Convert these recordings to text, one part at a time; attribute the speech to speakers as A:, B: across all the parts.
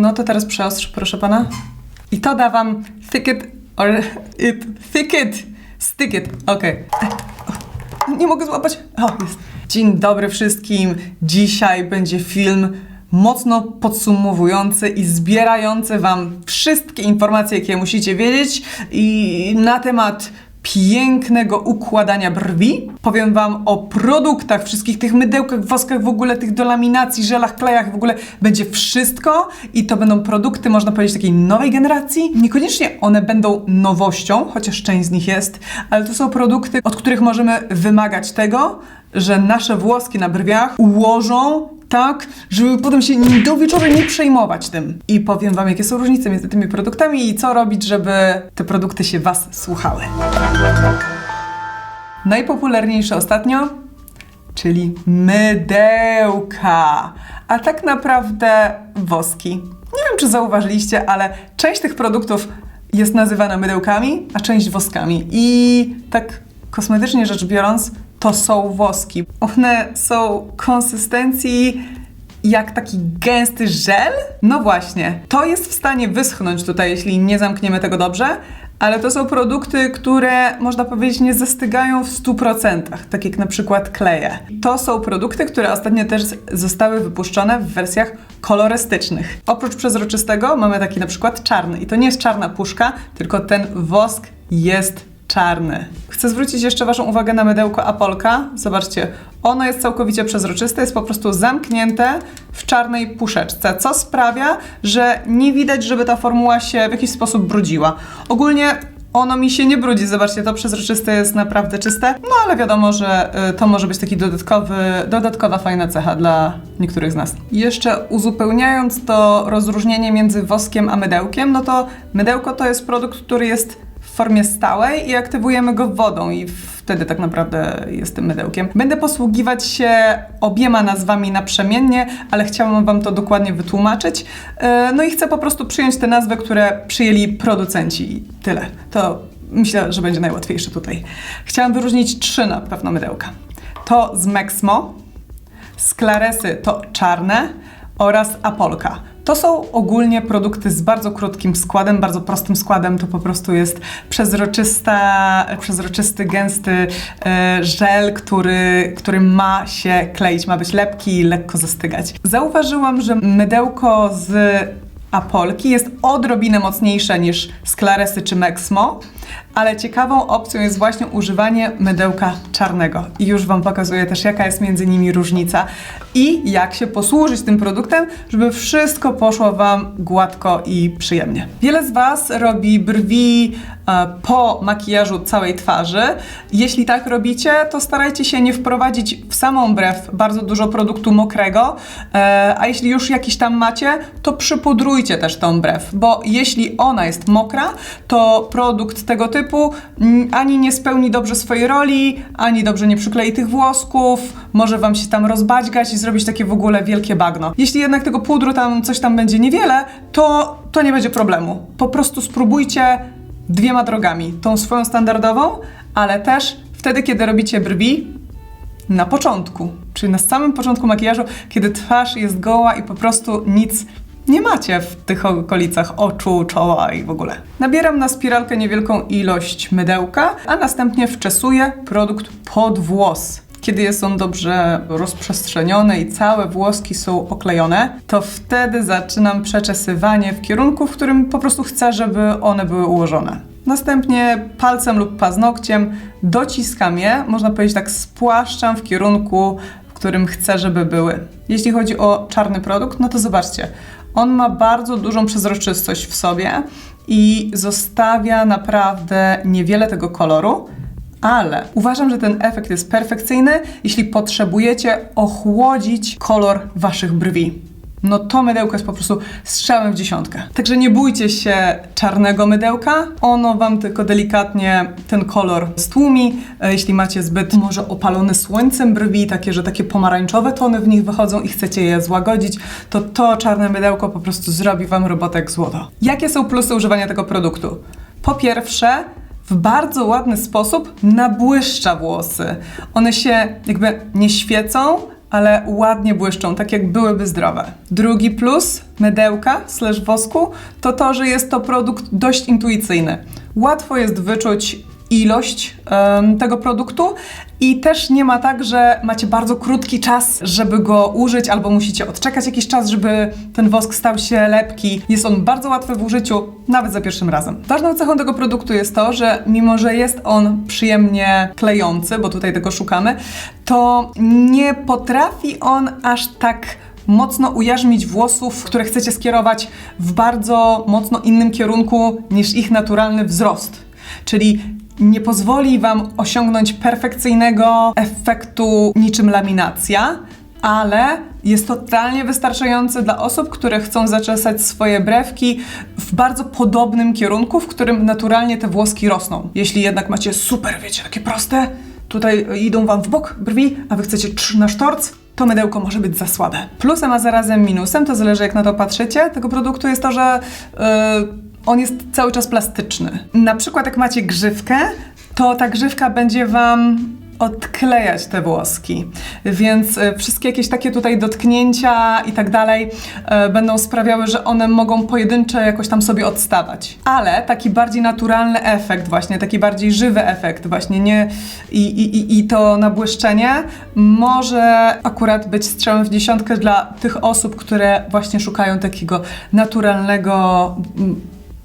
A: No to teraz przeostrz, proszę pana. I to da wam thick it or it, thick it, stick it. Okej. Nie mogę złapać. O, jest. Dzień dobry wszystkim. Dzisiaj będzie film mocno podsumowujący i zbierający Wam wszystkie informacje, jakie musicie wiedzieć i na temat pięknego układania brwi. Powiem Wam o produktach, wszystkich tych mydełkach, woskach, w ogóle tych do laminacji, żelach, klejach, w ogóle będzie wszystko i to będą produkty, można powiedzieć, takiej nowej generacji. Niekoniecznie one będą nowością, chociaż część z nich jest, ale to są produkty, od których możemy wymagać tego, że nasze włoski na brwiach ułożą tak, żeby potem się do wieczoru nie przejmować tym. I powiem Wam, jakie są różnice między tymi produktami i co robić, żeby te produkty się Was słuchały. Najpopularniejsze ostatnio, czyli mydełka, a tak naprawdę woski. Nie wiem, czy zauważyliście, ale część tych produktów jest nazywana mydełkami, a część woskami. I tak kosmetycznie rzecz biorąc, to są woski. One są konsystencji jak taki gęsty żel? No właśnie, to jest w stanie wyschnąć tutaj, jeśli nie zamkniemy tego dobrze, ale to są produkty, które można powiedzieć nie zastygają w 100%, tak jak na przykład kleje. To są produkty, które ostatnio też zostały wypuszczone w wersjach kolorystycznych. Oprócz przezroczystego mamy taki na przykład czarny i to nie jest czarna puszka, tylko ten wosk jest czarny. Chcę zwrócić jeszcze Waszą uwagę na mydełko Apolka. Zobaczcie, ono jest całkowicie przezroczyste, jest po prostu zamknięte w czarnej puszeczce, co sprawia, że nie widać, żeby ta formuła się w jakiś sposób brudziła. Ogólnie ono mi się nie brudzi, zobaczcie, to przezroczyste jest naprawdę czyste, no ale wiadomo, że y, to może być taki dodatkowy, dodatkowa fajna cecha dla niektórych z nas. Jeszcze uzupełniając to rozróżnienie między woskiem a mydełkiem, no to mydełko to jest produkt, który jest formie stałej i aktywujemy go wodą i wtedy tak naprawdę jest tym mydełkiem. Będę posługiwać się obiema nazwami naprzemiennie, ale chciałam Wam to dokładnie wytłumaczyć. E, No i chcę po prostu przyjąć te nazwy, które przyjęli producenci i tyle. To myślę, że będzie najłatwiejsze tutaj. Chciałam wyróżnić trzy na pewno mydełka. To z Mexmo, z Claresy to czarne oraz Apolka. To są ogólnie produkty z bardzo krótkim składem, bardzo prostym składem. To po prostu jest przezroczysta, przezroczysty, gęsty e, żel, który, który ma się kleić, ma być lepki i lekko zastygać. Zauważyłam, że mydełko z Apolki jest odrobinę mocniejsze niż z Claresy czy Mexmo, ale ciekawą opcją jest właśnie używanie mydełka czarnego. I już Wam pokazuję też, jaka jest między nimi różnica i jak się posłużyć tym produktem, żeby wszystko poszło Wam gładko i przyjemnie. Wiele z Was robi brwi po makijażu całej twarzy. Jeśli tak robicie, to starajcie się nie wprowadzić w samą brew bardzo dużo produktu mokrego, e, a jeśli już jakiś tam macie, to przypudrujcie też tą brew, bo jeśli ona jest mokra, to produkt tego typu ani nie spełni dobrze swojej roli, ani dobrze nie przyklei tych włosków, może Wam się tam rozbaćgać i zrobić takie w ogóle wielkie bagno. Jeśli jednak tego pudru tam coś tam będzie niewiele, to, to nie będzie problemu. Po prostu spróbujcie dwiema drogami. Tą swoją standardową, ale też wtedy, kiedy robicie brwi, na początku, czyli na samym początku makijażu, kiedy twarz jest goła i po prostu nic nie macie w tych okolicach oczu, czoła i w ogóle. Nabieram na spiralkę niewielką ilość mydełka, a następnie wczesuję produkt pod włos. Kiedy jest on dobrze rozprzestrzeniony i całe włoski są oklejone, to wtedy zaczynam przeczesywanie w kierunku, w którym po prostu chcę, żeby one były ułożone. Następnie palcem lub paznokciem dociskam je, można powiedzieć tak spłaszczam w kierunku, w którym chcę, żeby były. Jeśli chodzi o czarny produkt, no to zobaczcie, on ma bardzo dużą przezroczystość w sobie i zostawia naprawdę niewiele tego koloru, ale uważam, że ten efekt jest perfekcyjny, jeśli potrzebujecie ochłodzić kolor waszych brwi. No to mydełko jest po prostu strzałem w dziesiątkę. Także nie bójcie się czarnego mydełka. Ono wam tylko delikatnie ten kolor stłumi. E, Jeśli macie zbyt może opalone słońcem brwi, takie, że takie pomarańczowe tony w nich wychodzą i chcecie je złagodzić, to to czarne mydełko po prostu zrobi wam robotę jak złoto. Jakie są plusy używania tego produktu? Po pierwsze, w bardzo ładny sposób nabłyszcza włosy. One się jakby nie świecą, ale ładnie błyszczą, tak jak byłyby zdrowe. Drugi plus mydełka slash wosku to to, że jest to produkt dość intuicyjny. Łatwo jest wyczuć ilość em, tego produktu i też nie ma tak, że macie bardzo krótki czas, żeby go użyć, albo musicie odczekać jakiś czas, żeby ten wosk stał się lepki. Jest on bardzo łatwy w użyciu, nawet za pierwszym razem. Ważną cechą tego produktu jest to, że mimo, że jest on przyjemnie klejący, bo tutaj tego szukamy, to nie potrafi on aż tak mocno ujarzmić włosów, które chcecie skierować w bardzo mocno innym kierunku niż ich naturalny wzrost. Czyli nie pozwoli Wam osiągnąć perfekcyjnego efektu niczym laminacja, ale jest totalnie wystarczający dla osób, które chcą zaczesać swoje brewki w bardzo podobnym kierunku, w którym naturalnie te włoski rosną. Jeśli jednak macie super, wiecie, takie proste, tutaj idą Wam w bok brwi, a Wy chcecie trz na sztorc, to mydełko może być za słabe. Plusem, a zarazem minusem, to zależy jak na to patrzycie, tego produktu jest to, że yy, on jest cały czas plastyczny. Na przykład jak macie grzywkę, to ta grzywka będzie Wam odklejać te włoski, więc e, wszystkie jakieś takie tutaj dotknięcia i tak dalej e, będą sprawiały, że one mogą pojedyncze jakoś tam sobie odstawać. Ale taki bardziej naturalny efekt właśnie, taki bardziej żywy efekt właśnie, nie i, i, i to nabłyszczenie może akurat być strzałem w dziesiątkę dla tych osób, które właśnie szukają takiego naturalnego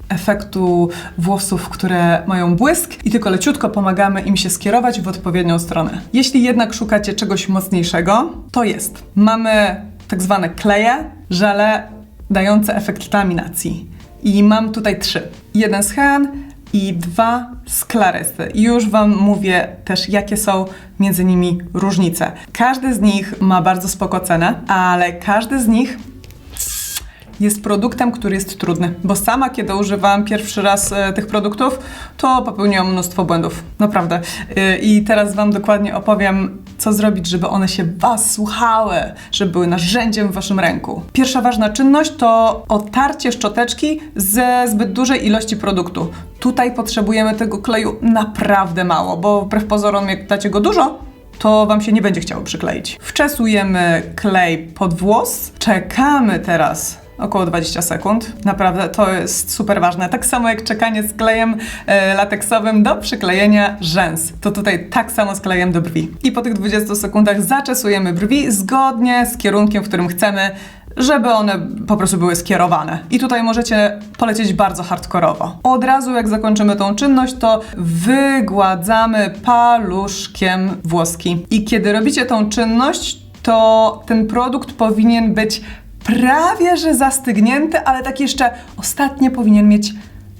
A: efektu włosów, które mają błysk i tylko leciutko pomagamy im się skierować w odpowiednią stronę. Jeśli jednak szukacie czegoś mocniejszego, to jest. Mamy tak zwane kleje, żele dające efekt laminacji. I mam tutaj trzy. Jeden z Hean i dwa z Clarysy. I już Wam mówię też, jakie są między nimi różnice. Każdy z nich ma bardzo spoko cenę, ale każdy z nich jest produktem, który jest trudny, bo sama, kiedy używałam pierwszy raz e, tych produktów, to popełniłam mnóstwo błędów. Naprawdę. E, I teraz Wam dokładnie opowiem, co zrobić, żeby one się Was słuchały, żeby były narzędziem w Waszym ręku. Pierwsza ważna czynność to otarcie szczoteczki ze zbyt dużej ilości produktu. Tutaj potrzebujemy tego kleju naprawdę mało, bo wbrew pozorom, jak dacie go dużo, to Wam się nie będzie chciało przykleić. Wczesujemy klej pod włos. Czekamy teraz około 20 sekund. Naprawdę to jest super ważne. Tak samo jak czekanie z klejem e, lateksowym do przyklejenia rzęs. To tutaj tak samo z klejem do brwi. I po tych 20 sekundach zaczesujemy brwi zgodnie z kierunkiem, w którym chcemy żeby one po prostu były skierowane. I tutaj możecie polecieć bardzo hardkorowo. Od razu jak zakończymy tą czynność, to wygładzamy paluszkiem włoski. I kiedy robicie tą czynność, to ten produkt powinien być prawie że zastygnięty, ale tak jeszcze ostatnie powinien mieć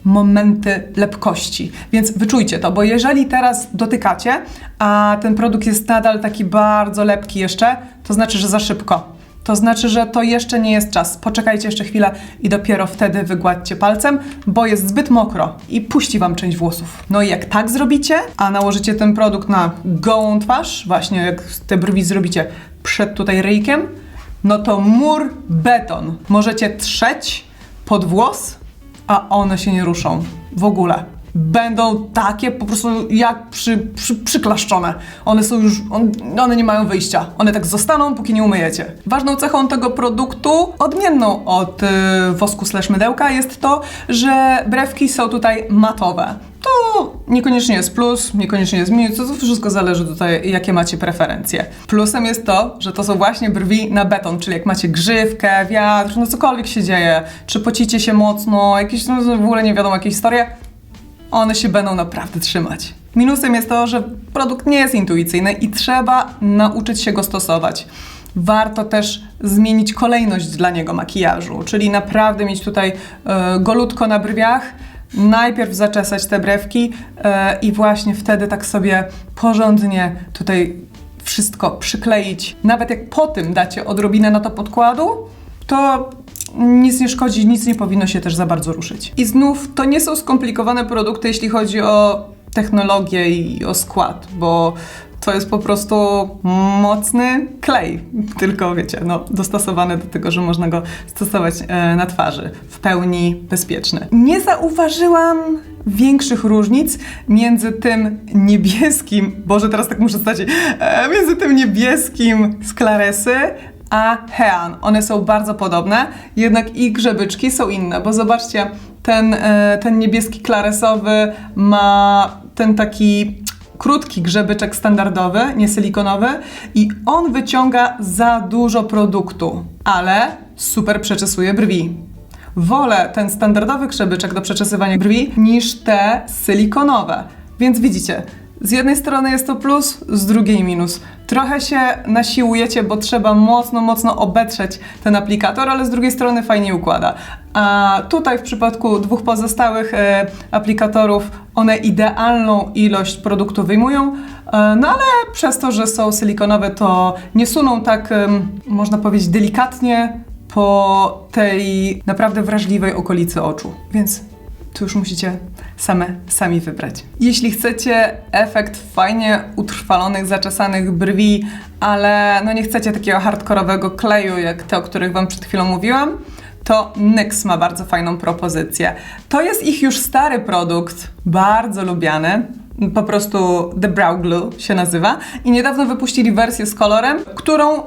A: momenty lepkości. Więc wyczujcie to, bo jeżeli teraz dotykacie, a ten produkt jest nadal taki bardzo lepki jeszcze, to znaczy, że za szybko. To znaczy, że to jeszcze nie jest czas. Poczekajcie jeszcze chwilę i dopiero wtedy wygładźcie palcem, bo jest zbyt mokro i puści Wam część włosów. No i jak tak zrobicie, a nałożycie ten produkt na gołą twarz, właśnie jak te brwi zrobicie przed tutaj ryjkiem, no to mur beton. Możecie trzeć pod włos, a one się nie ruszą w ogóle. Będą takie po prostu jak przy, przy, przyklaszczone. One są już, on, one nie mają wyjścia. One tak zostaną, póki nie umyjecie. Ważną cechą tego produktu, odmienną od y, wosku slash mydełka, jest to, że brewki są tutaj matowe niekoniecznie jest plus, niekoniecznie jest minus, to wszystko zależy tutaj, jakie macie preferencje. Plusem jest to, że to są właśnie brwi na beton, czyli jak macie grzywkę, wiatr, no cokolwiek się dzieje, czy pocicie się mocno, jakieś, no w ogóle nie wiadomo, jakieś historie, one się będą naprawdę trzymać. Minusem jest to, że produkt nie jest intuicyjny i trzeba nauczyć się go stosować. Warto też zmienić kolejność dla niego makijażu, czyli naprawdę mieć tutaj y, golutko na brwiach, najpierw zaczesać te brewki e, i właśnie wtedy tak sobie porządnie tutaj wszystko przykleić. Nawet jak po tym dacie odrobinę na to podkładu, to nic nie szkodzi, nic nie powinno się też za bardzo ruszyć. I znów to nie są skomplikowane produkty, jeśli chodzi o technologię i o skład, bo to jest po prostu mocny klej, tylko wiecie, no, dostosowany do tego, że można go stosować e, na twarzy, w pełni bezpieczny. Nie zauważyłam większych różnic między tym niebieskim, Boże, teraz tak muszę stać, e, między tym niebieskim z Claresy, a Hean. One są bardzo podobne, jednak ich grzebyczki są inne, bo zobaczcie, ten, e, ten niebieski klaresowy ma ten taki krótki grzebyczek standardowy, nie silikonowy i on wyciąga za dużo produktu, ale super przeczesuje brwi. Wolę ten standardowy grzebyczek do przeczesywania brwi niż te silikonowe. Więc widzicie, z jednej strony jest to plus, z drugiej minus. Trochę się nasiłujecie, bo trzeba mocno, mocno obetrzeć ten aplikator, ale z drugiej strony fajnie układa. A tutaj w przypadku dwóch pozostałych e, aplikatorów one idealną ilość produktu wyjmują, e, no ale przez to, że są silikonowe, to nie suną tak, em, można powiedzieć, delikatnie po tej naprawdę wrażliwej okolicy oczu. Więc to już musicie same, sami wybrać. Jeśli chcecie efekt fajnie utrwalonych, zaczesanych brwi, ale no nie chcecie takiego hardkorowego kleju, jak te, o których Wam przed chwilą mówiłam, to NYX ma bardzo fajną propozycję. To jest ich już stary produkt, bardzo lubiany. Po prostu The Brow Glue się nazywa. I niedawno wypuścili wersję z kolorem, którą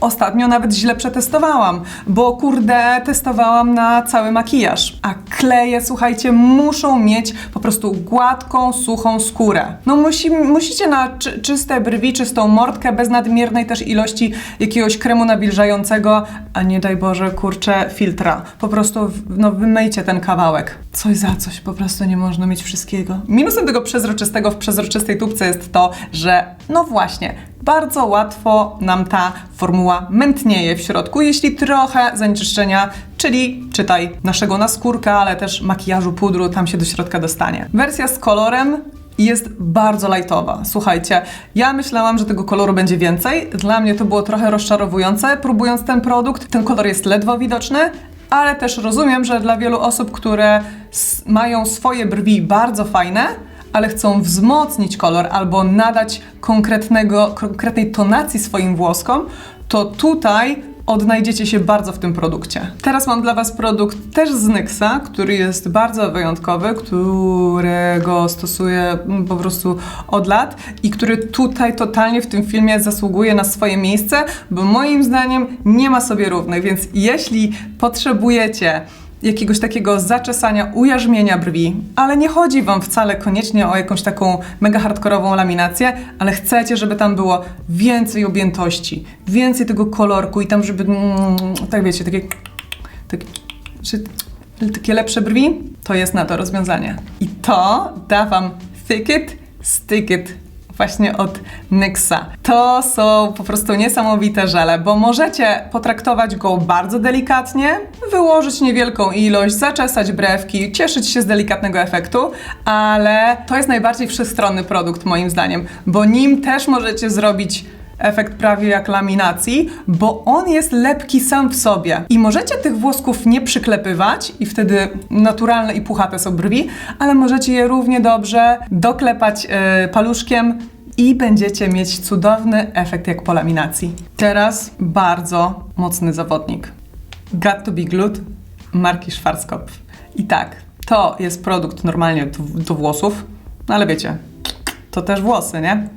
A: Ostatnio nawet źle przetestowałam, bo kurde, testowałam na cały makijaż. A kleje, słuchajcie, muszą mieć po prostu gładką, suchą skórę. No musi, musicie na czy, czyste brwi, czystą mordkę, bez nadmiernej też ilości jakiegoś kremu nawilżającego, a nie daj Boże, kurczę, filtra. Po prostu, no wymyjcie ten kawałek. Coś za coś, po prostu nie można mieć wszystkiego. Minusem tego przezroczystego w przezroczystej tubce jest to, że no właśnie, bardzo łatwo nam ta formuła mętnieje w środku, jeśli trochę zanieczyszczenia, czyli czytaj naszego naskórka, ale też makijażu, pudru tam się do środka dostanie. Wersja z kolorem jest bardzo lightowa. Słuchajcie, ja myślałam, że tego koloru będzie więcej. Dla mnie to było trochę rozczarowujące, próbując ten produkt. Ten kolor jest ledwo widoczny, ale też rozumiem, że dla wielu osób, które mają swoje brwi bardzo fajne, ale chcą wzmocnić kolor albo nadać konkretnego, konkretnej tonacji swoim włoskom, to tutaj odnajdziecie się bardzo w tym produkcie. Teraz mam dla Was produkt też z Nyxa, który jest bardzo wyjątkowy, którego stosuję po prostu od lat i który tutaj totalnie w tym filmie zasługuje na swoje miejsce, bo moim zdaniem nie ma sobie równych, więc jeśli potrzebujecie jakiegoś takiego zaczesania, ujarzmienia brwi, ale nie chodzi Wam wcale koniecznie o jakąś taką mega hardkorową laminację, ale chcecie, żeby tam było więcej objętości, więcej tego kolorku i tam, żeby, mm, tak wiecie, takie, takie, takie lepsze brwi, to jest na to rozwiązanie. I to da Wam Thick It, Stick It właśnie od Nyxa. To są po prostu niesamowite żele, bo możecie potraktować go bardzo delikatnie, wyłożyć niewielką ilość, zaczesać brewki, cieszyć się z delikatnego efektu, ale to jest najbardziej wszechstronny produkt moim zdaniem, bo nim też możecie zrobić efekt prawie jak laminacji, bo on jest lepki sam w sobie. I możecie tych włosków nie przyklepywać i wtedy naturalne i puchate są brwi, ale możecie je równie dobrze doklepać e, paluszkiem i będziecie mieć cudowny efekt jak po laminacji. Teraz bardzo mocny zawodnik. Got to be glued marki Schwarzkopf. I tak, to jest produkt normalnie do, do włosów, no ale wiecie, to też włosy, nie?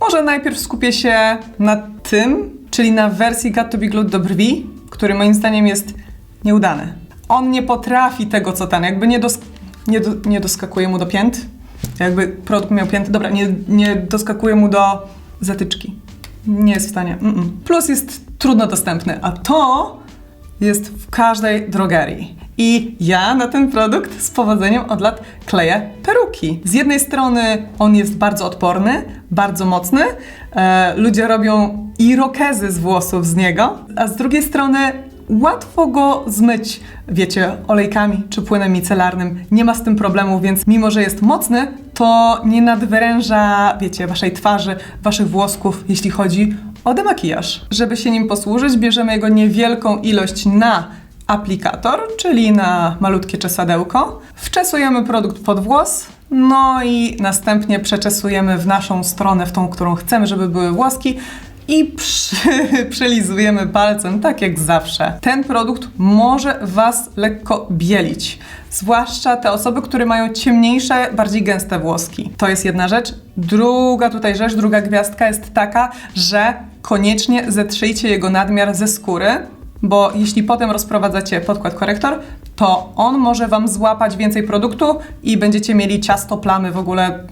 A: Może najpierw skupię się na tym, czyli na wersji Got to be Glued do brwi, który moim zdaniem jest nieudany. On nie potrafi tego, co ten, jakby nie, dos- nie, do- nie doskakuje mu do pięt, jakby produkt miał pięty, dobra, nie, nie doskakuje mu do zatyczki. Nie jest w stanie. Mm-mm. Plus jest trudno dostępny, a to jest w każdej drogerii. I ja na ten produkt z powodzeniem od lat kleję peruki. Z jednej strony on jest bardzo odporny, bardzo mocny. E, ludzie robią irokezy z włosów z niego, a z drugiej strony łatwo go zmyć, wiecie, olejkami czy płynem micelarnym. Nie ma z tym problemu, więc mimo, że jest mocny, to nie nadwyręża, wiecie, waszej twarzy, waszych włosków, jeśli chodzi o demakijaż. Żeby się nim posłużyć, bierzemy jego niewielką ilość na aplikator, czyli na malutkie czesadełko. Wczesujemy produkt pod włos No i następnie przeczesujemy w naszą stronę, w tą, którą chcemy, żeby były włoski. I przy, przylizujemy palcem, tak jak zawsze. Ten produkt może Was lekko bielić. Zwłaszcza te osoby, które mają ciemniejsze, bardziej gęste włoski. To jest jedna rzecz. Druga tutaj rzecz, druga gwiazdka jest taka, że koniecznie zetrzyjcie jego nadmiar ze skóry, bo jeśli potem rozprowadzacie podkład korektor, to on może Wam złapać więcej produktu i będziecie mieli ciasto, plamy, w ogóle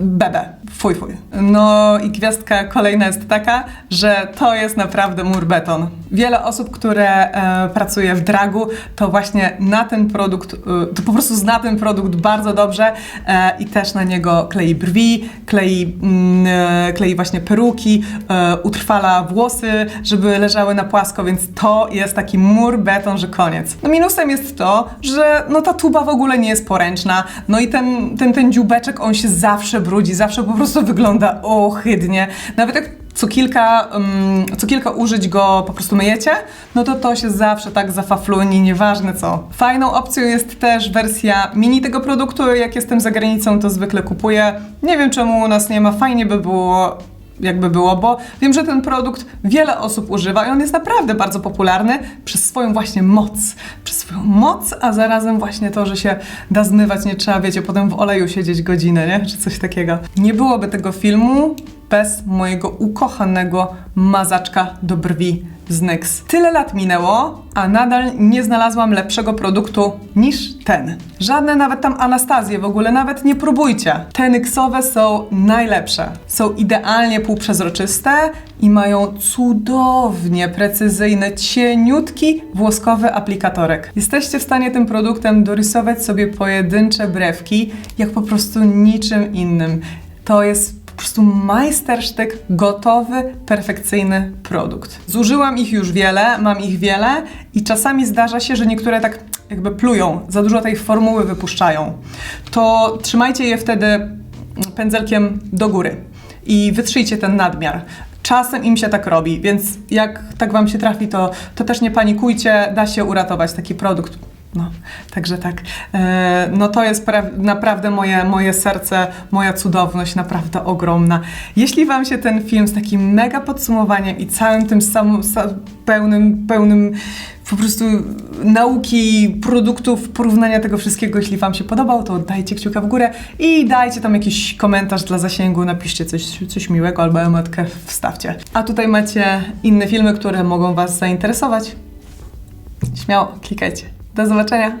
A: bebe, fuj, fuj. No i gwiazdka kolejna jest taka, że to jest naprawdę mur beton. Wiele osób, które e, pracuje w dragu, to właśnie na ten produkt, e, to po prostu zna ten produkt bardzo dobrze e, i też na niego klei brwi, klei, mm, e, klei właśnie peruki, e, utrwala włosy, żeby leżały na płasko, więc to jest taki mur beton, że koniec. No minusem jest to, że no ta tuba w ogóle nie jest poręczna, no i ten, ten, ten dziubeczek, on się zawsze brudzi, zawsze po prostu wygląda ohydnie. Nawet jak co kilka, um, co kilka użyć go po prostu myjecie, no to to się zawsze tak zafafluni, nieważne co. Fajną opcją jest też wersja mini tego produktu, jak jestem za granicą, to zwykle kupuję. Nie wiem czemu u nas nie ma, fajnie by było jakby było, bo wiem, że ten produkt wiele osób używa i on jest naprawdę bardzo popularny przez swoją właśnie moc. Przez swoją moc, a zarazem właśnie to, że się da zmywać, nie trzeba, wiecie, potem w oleju siedzieć godzinę, nie? Czy coś takiego. Nie byłoby tego filmu bez mojego ukochanego mazaczka do brwi z NYX. Tyle lat minęło, a nadal nie znalazłam lepszego produktu niż ten. Żadne nawet tam Anastazje w ogóle nawet nie próbujcie. Te NYXowe są najlepsze. Są idealnie półprzezroczyste i mają cudownie precyzyjny, cieniutki włoskowy aplikatorek. Jesteście w stanie tym produktem dorysować sobie pojedyncze brewki, jak po prostu niczym innym. To jest prostu majstersztyk, gotowy, perfekcyjny produkt. Zużyłam ich już wiele, mam ich wiele i czasami zdarza się, że niektóre tak jakby plują, za dużo tej formuły wypuszczają. To trzymajcie je wtedy pędzelkiem do góry i wytrzyjcie ten nadmiar. Czasem im się tak robi, więc jak tak Wam się trafi, to, to też nie panikujcie, da się uratować taki produkt. No, także tak. E, no to jest pra- naprawdę moje, moje serce, moja cudowność, naprawdę ogromna. Jeśli Wam się ten film z takim mega podsumowaniem i całym tym samym, sa- pełnym, pełnym po prostu nauki, produktów, porównania tego wszystkiego, jeśli Wam się podobał, to dajcie kciuka w górę i dajcie tam jakiś komentarz dla zasięgu, napiszcie coś, coś miłego albo emotkę wstawcie. A tutaj macie inne filmy, które mogą Was zainteresować. Śmiało, klikajcie. Do zobaczenia.